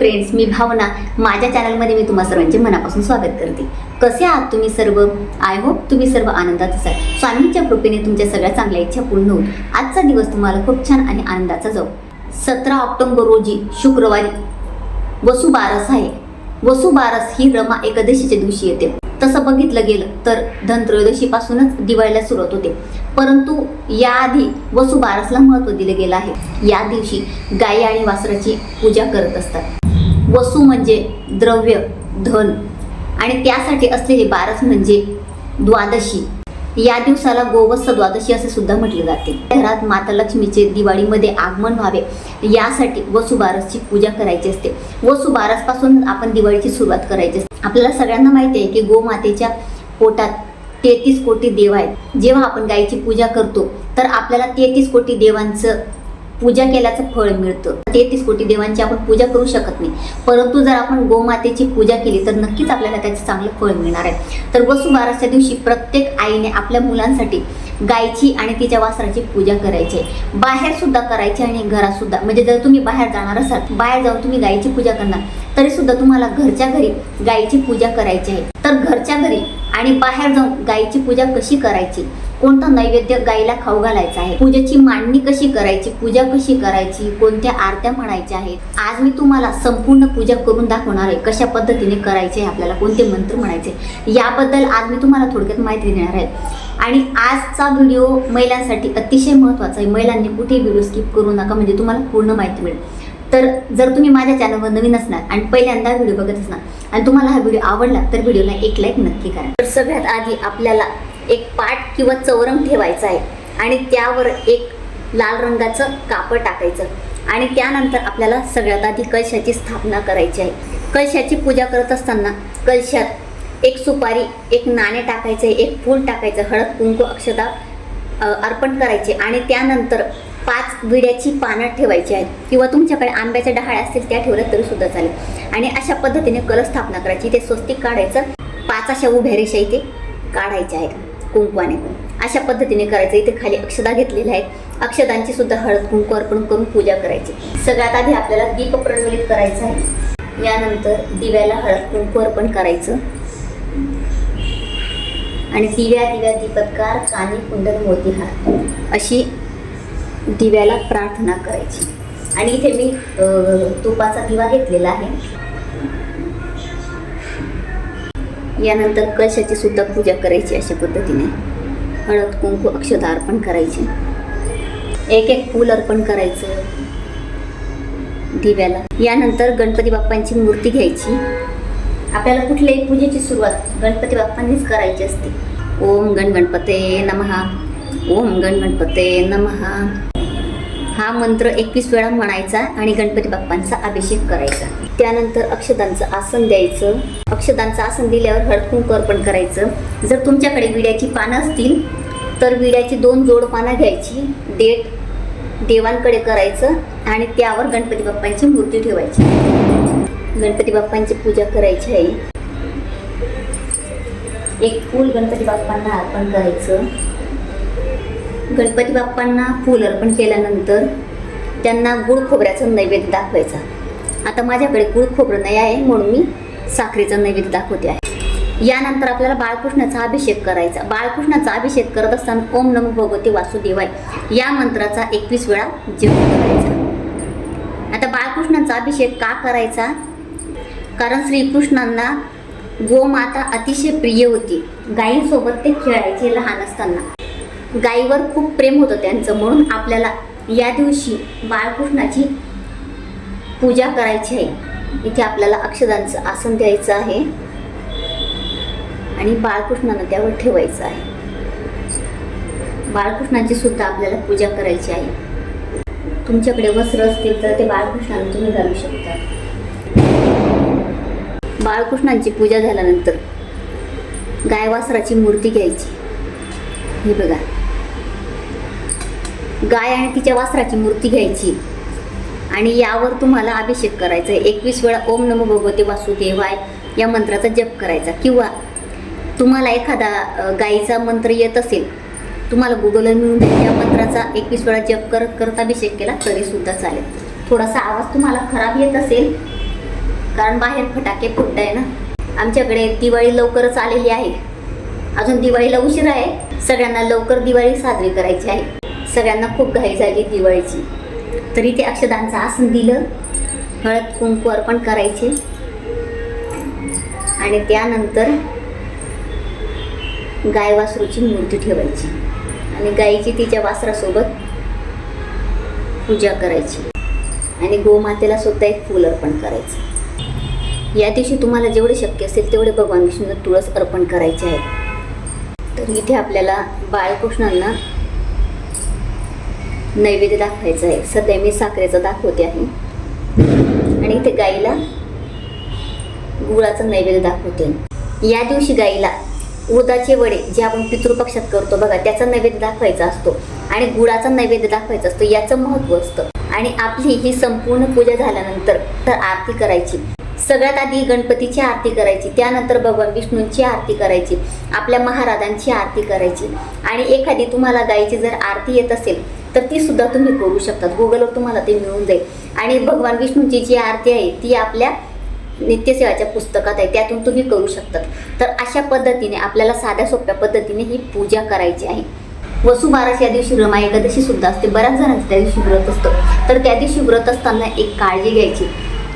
Friends मी भावना माझ्या चॅनलमध्ये मी तुम्हा सर्वांचे मनापासून स्वागत करते. कसे आहात तुम्ही सर्व? आय होप तुम्ही सर्व आनंदात असाल. स्वामींच्या कृपेने तुमच्या सगळ्या चांगल्या इच्छा पूर्ण होऊन आजचा दिवस तुम्हाला खूप छान आणि आनंदाचा जाऊ. सतरा ऑक्टोबर रोजी शुक्रवारी वसुबारस आहे वसुबारस ही रमा एकादशीच्या दिवशी येते. तसं बघितलं गेलं तर धनत्रयोदशीपासूनच दिवाळीला सुरुवात होते. परंतु याआधी वसुबारसला महत्त्व दिलं गेलं आहे. या दिवशी गाई आणि वासराची पूजा करत असतात. वसू म्हणजे द्रव्य धन. आणि त्यासाठी असलेले बारस म्हणजे द्वादशी. या दिवसाला गोवत्स द्वादशी असे सुद्धा म्हटले जाते. घरात माता लक्ष्मीचे दिवाळीमध्ये आगमन व्हावे यासाठी वसुबारसची पूजा करायची असते. वसुबारसपासून आपण दिवाळीची सुरुवात करायची असते. आपल्याला सगळ्यांना माहिती आहे की गोमातेच्या पोटात तेहतीस कोटी देव आहेत. जेव्हा आपण गायीची पूजा करतो तर आपल्याला तेहतीस कोटी देवांचं पूजा केल्याचं फळ मिळतं. तेहतीस कोटी देवांची आपण पूजा करू शकत नाही. परंतु जर आपण गोमातेची पूजा केली तर नक्कीच आपल्याला त्याचं चांगलं फळ मिळणार आहे. तर वसुबारसच्या दिवशी प्रत्येक आईने आपल्या मुलांसाठी गायची आणि तिच्या वासराची पूजा करायची आहे. बाहेर सुद्धा करायची आणि घरात सुद्धा. म्हणजे जर तुम्ही बाहेर जाणार असाल बाहेर जाऊन तुम्ही गायीची पूजा करणार तरी सुद्धा तुम्हाला घरच्या घरी गायीची पूजा करायची आहे. तर घरच्या घरी आणि बाहेर जाऊन गायीची पूजा कशी करायची? कोणता नैवेद्य गायीला खाऊ घालायचा आहे? पूजेची मांडणी कशी करायची? पूजा कशी करायची? कोणत्या आरत्या म्हणायच्या आहेत? आज मी तुम्हाला संपूर्ण पूजा करून दाखवणार आहे. कशा पद्धतीने करायचे आपल्याला कोणते मंत्र म्हणायचे याबद्दल आज मी तुम्हाला थोडक्यात माहिती देणार आहे. आणि आजचा व्हिडिओ महिलांसाठी अतिशय महत्त्वाचा आहे. महिलांनी कुठे व्हिडिओ स्किप करू नका म्हणजे तुम्हाला पूर्ण माहिती मिळेल. तर जर तुम्ही माझ्या चॅनलवर नवीन असणार आणि पहिल्यांदा व्हिडिओ बघत असणार आणि तुम्हाला हा व्हिडिओ आवडला तर व्हिडिओला एक लाईक नक्की करा. तर सगळ्यात आधी आपल्याला एक पाट किंवा चौरंग ठेवायचा आहे. आणि त्यावर एक लाल रंगाचं कापड टाकायचं. आणि त्यानंतर आपल्याला सगळ्यात आधी कलशाची स्थापना करायची आहे. कलशाची पूजा करत असताना कलशात एक सुपारी एक नाणे टाकायचं एक फूल टाकायचं हळद कुंकू अक्षता अर्पण करायचे. आणि त्यानंतर पाच विड्याची पानं ठेवायची आहेत. किंवा तुमच्याकडे आंब्याच्या डहाळ्या असतील त्या ठेवल्या तरी सुद्धा चालेल. आणि अशा पद्धतीने कलश स्थापना करायची. ते स्वस्तिक काढायचं. पाच अशा उभ्या रेषा इथे काढायच्या आहेत. कुंकवाने अशा पद्धतीने करायचं. इथे खाली अक्षदा घेतलेल्या आहेत. अक्षदांची सुद्धा हळद कुंकू अर्पण करून पूजा करायची. सगळ्यात आधी आपल्याला दीप प्रज्वलित करायचं आहे. यानंतर दिव्याला हळद कुंकू अर्पण करायचं. आणि दिव्या दिव्या दीपत्कार कानी कुंडल मोतीहार अशी दिव्याला प्रार्थना करायची. आणि इथे मी तुपाचा दिवा घेतलेला आहे. यानंतर कशाची सुद्धा पूजा करायची अशा पद्धतीने? हळद कुंकू अक्षता अर्पण करायचे. एक एक फूल अर्पण करायचं. दिव्याला. यानंतर गणपती बाप्पांची मूर्ती घ्यायची. आपल्याला कुठल्याही पूजेची सुरुवात गणपती बाप्पांनीच करायची असते. ओम गण गणपते नमहा ओम गण गणपते नमहा हा मंत्र एकवीस वेळा म्हणायचा आणि गणपती बाप्पांचा अभिषेक करायचा. त्यानंतर अक्षदांचं आसन द्यायचं. अक्षदांचं आसन दिल्यावर हळद अर्पण करायचं. जर तुमच्याकडे विड्याची पानं असतील तर विड्याची दोन जोड पानं घ्यायची. देठ देवांकडे करायचं आणि त्यावर गणपती बाप्पांची मूर्ती ठेवायची. गणपती बाप्पांची पूजा करायची आहे. एक फूल गणपती बाप्पांना अर्पण करायचं. गणपती बाप्पांना फूल अर्पण केल्यानंतर त्यांना गुळ खोबऱ्याचा नैवेद्य दाखवायचा. आता माझ्याकडे गुळ खोबरं नाही आहे म्हणून मी साखरेचा नैवेद्य दाखवते आहे. यानंतर आपल्याला बाळकृष्णाचा अभिषेक करायचा. बाळकृष्णाचा अभिषेक करत असताना ओम नमो भगवते वासुदेवाय या मंत्राचा एकवीस वेळा जप करायचा. आता बाळकृष्णाचा अभिषेक का करायचा? कारण श्रीकृष्णांना गोमाता अतिशय प्रिय होती. गायींसोबत ते खेळायचे लहान असताना. गायीवर खूप प्रेम होतं त्यांचं. म्हणून आपल्याला या दिवशी बाळकृष्णाची पूजा करायची आहे. इथे आपल्याला अक्षदांचं आसन द्यायचं आहे. आणि बाळकृष्णानं त्यावर ठेवायचं आहे. बाळकृष्णाची सुद्धा आपल्याला पूजा करायची आहे. तुमच्याकडे वस्त्र असतील तर ते बाळकृष्णाला तुम्ही घालू शकता. बाळकृष्णांची पूजा झाल्यानंतर गायवासराची मूर्ती घ्यायची. हे बघा. गाय आणि तिच्या वासराची मूर्ती घ्यायची. आणि यावर तुम्हाला अभिषेक करायचा आहे. एकवीस वेळा ओम नमो भगवते वासुदेवाय या मंत्राचा जप करायचा. किंवा तुम्हाला एखादा गायीचा मंत्र येत असेल तुम्हाला गुगलवर मिळून या मंत्राचा एकवीस वेळा जप करत करत अभिषेक केला तरीसुद्धा चालेल. थोडासा आवाज तुम्हाला खराब येत असेल कारण बाहेर फटाके फुटत आहे ना. आमच्याकडे दिवाळी लवकरच आलेली आहे. अजून दिवाळीला उशीर आहे. सगळ्यांना लवकर दिवाळी साजरी करायची आहे. सगळ्यांना खूप घाई झाली दिवाळीची. तरी ते अक्षदांचं आसन दिलं. हळद कुंकू अर्पण करायचे. आणि त्यानंतर गाय वासरूची मूर्ती ठेवायची. आणि गायीची तिच्या वासरासोबत पूजा करायची. आणि गोमातेला सुद्धा एक फूल अर्पण करायचं. या दिवशी तुम्हाला जेवढे शक्य असेल तेवढे भगवान विष्णूंना तुळस अर्पण करायचे आहे. तर इथे आपल्याला बाळकृष्णांना नैवेद्य दाखवायचं आहे सध्या मी साखरेचं दाखवते आहे. आणि इथे गाईला गुळाचं नैवेद्य दाखवते. या दिवशी गाईला उदाचे वडे जे आपण पितृपक्षात करतो बघा त्याचा नैवेद्य दाखवायचा असतो. आणि गुळाचा नैवेद्य दाखवायचा असतो याचं महत्त्व असतं. आणि आपली ही संपूर्ण पूजा झाल्यानंतर तर आरती करायची. सगळ्यात आधी गणपतीची आरती करायची. त्यानंतर भगवान विष्णूंची आरती करायची. आपल्या महाराजांची आरती करायची. आणि एखादी तुम्हाला गायीची जर आरती येत असेल तर ती सुद्धा तुम्ही करू शकतात. गुगलवर तुम्हाला ते मिळून जाईल. आणि भगवान विष्णूंची जी आरती आहे ती आपल्या नित्यसेवाच्या पुस्तकात आहे. त्यातून तुम्ही करू शकतात. तर अशा पद्धतीने आपल्याला साध्या सोप्या पद्धतीने ही पूजा करायची आहे. वसुबारस या दिवशी रमा एकादशी सुद्धा असते. बऱ्याच जणांचं त्या दिवशी व्रत असतं. तर त्या दिवशी व्रत असताना एक काळजी घ्यायची.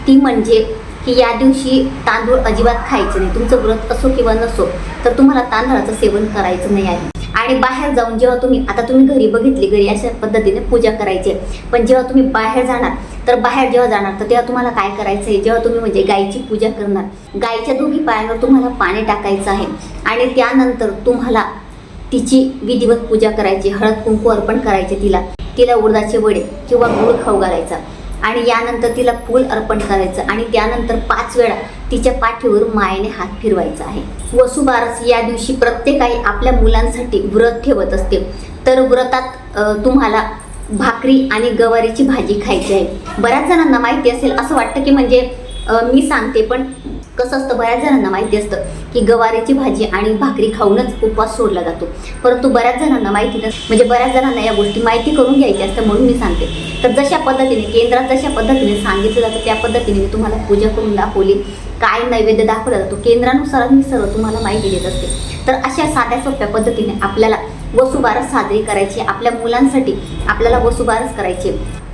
ती म्हणजे की या दिवशी तांदूळ अजिबात खायचे नाही. तुमचं व्रत असो किंवा नसो तर तुम्हाला तांदळाचं सेवन करायचं नाही आहे. आणि बाहेर जाऊन जेव्हा तुम्ही आता तुम्ही घरी बघितली घरी अशा पद्धतीने पूजा करायची. पण जेव्हा तुम्ही बाहेर जाणार तर बाहेर जेव्हा जाणार तर तेव्हा तुम्हाला काय करायचं आहे? जेव्हा तुम्ही म्हणजे गायीची पूजा करणार गायीच्या दोन्ही पायांवर तुम्हाला पाणी टाकायचं आहे. आणि त्यानंतर तुम्हाला तिची विधिवत पूजा करायची हळद कुंकू अर्पण करायचे तिला. तिला उडदाचे वडे किंवा गुळ खाऊ घालायचा. आणि यानंतर तिला फूल अर्पण करायचं. आणि त्यानंतर पाच वेळा तिच्या पाठीवर मायेने हात फिरवायचा आहे. वसुबारस या दिवशी प्रत्येक आई आपल्या मुलांसाठी व्रत ठेवत असते. तर व्रतात तुम्हाला भाकरी आणि गवारीची भाजी खायची आहे. बऱ्याच जणांना माहिती असेल असं वाटतं की म्हणजे मी सांगते पण कसं असतं बऱ्याच जणांना माहिती असतं की गवारीची भाजी आणि भाकरी खाऊनच उपवास सोडला जातो. परंतु बऱ्याच जणांना माहिती नसतं म्हणजे बऱ्याच जणांना या गोष्टी माहिती करून घ्यायच्या असतं म्हणून मी सांगते. तर जशा पद्धतीने केंद्रात जशा पद्धतीने सांगितलं जातं त्या पद्धतीने मी तुम्हाला पूजा करून दाखवली. काय नैवेद्य दाखवला जातो केंद्रानुसारच मी सर्व तुम्हाला माहिती देत असते. तर अशा साध्या सोप्या पद्धतीने आपल्याला वसुबारस साजरी करायची आपल्या मुलांसाठी आपल्याला वसुबारस करायची.